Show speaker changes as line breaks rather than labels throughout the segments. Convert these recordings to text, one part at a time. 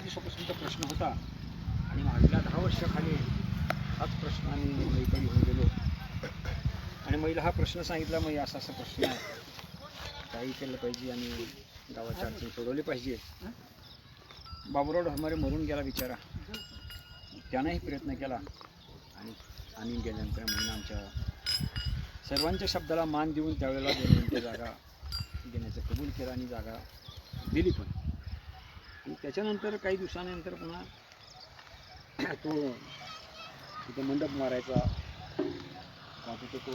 दिवसापासून तो प्रश्न होता. आणि मागल्या दहा वर्षाखाली हाच प्रश्न आम्ही मईकडे घेऊन गेलो. आणि महिला हा प्रश्न सांगितला मग असा असा प्रश्न आहे. काही केलं पाहिजे आणि गावाच्या अडचणी सोडवली पाहिजे. बाबुराव ढोरमारे मरून गेला बिचारा. त्यानंही प्रयत्न केला. आणि आम्ही गेल्यानंतर म्हणून आमच्या सर्वांच्या शब्दाला मान देऊन त्यावेळेला दोन मिनटं जागा देण्याचं कबूल केलं आणि जागा दिली पण. आणि त्याच्यानंतर काही दिवसानंतर पुन्हा तो तिथे मंडप मारायचा. का तिथे तो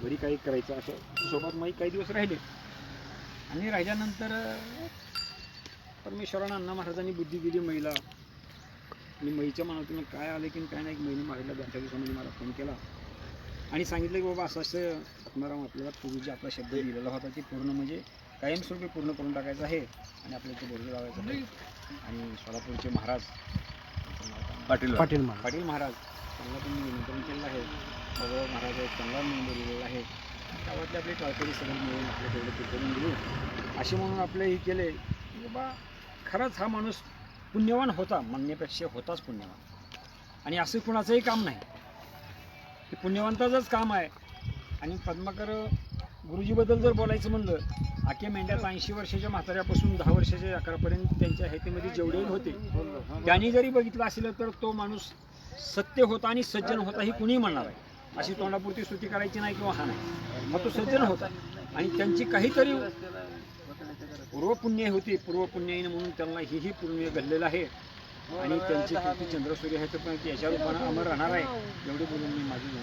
घरी काही करायचं असं सोबत माई काही दिवस राहिले. आणि राहिल्यानंतर परमेश्वरानं अण्णा महाराजांनी बुद्धी दिली महिला. आणि मईच्या मनातून काय आलं की काय नाही महिने मारायला दोन चार दिवसामध्ये मला फोन केला. आणि सांगितलं की बाबा असं असं आत्माराम आपल्याला पूर्वी जे आपला शब्द दिलेला होता ते पूर्ण म्हणजे कायमस्वरूपी पूर्ण करून टाकायचं आहे आणि आपल्याला ते बोर्ड लावायचं आहे. आणि सोलापूरचे महाराज?
पाटील
पाटील महाराज.
पाटील महाराज त्यांना तुम्ही निमंत्रण केलेलं आहे. बाबा महाराज आहेत त्यांना नोंद दिलेलं आहे. गावातले आपले टाळकरी सगळे मिळून आपले तेवढे ते करून देऊ असे म्हणून आपले हे केले की बाबा खरंच हा माणूस पुण्यवान होता म्हणण्यापेक्षा होताच पुण्यवान. आणि असं कुणाचंही काम नाही. हे पुण्यवंताचंच काम आहे. आणि पद्माकर गुरुजीबद्दल जर बोलायचं म्हणलं आख्या मेंढ्यात ऐंशी वर्षाच्या म्हाताऱ्यापासून दहा वर्षाच्या अकरापर्यंत त्यांच्या हेतेमध्ये जेवढे होते त्यांनी जरी बघितलं असेल तर तो माणूस सत्य होता आणि सज्जन होता ही कुणी म्हणणार आहे अशी तोंडापुरती स्तुती करायची नाही किंवा हा नाही. मग तो सज्जन होता. आणि त्यांची काहीतरी पूर्वपुण्य होती. पूर्वपुण्याईनं म्हणून त्यांना हेही पुण्य घडलेलं आहे. आणि त्यांची कृती चंद्रसूर्य ह्याचं पण याच्या रूपानं अमर राहणार आहे. एवढे बोलून मी माझी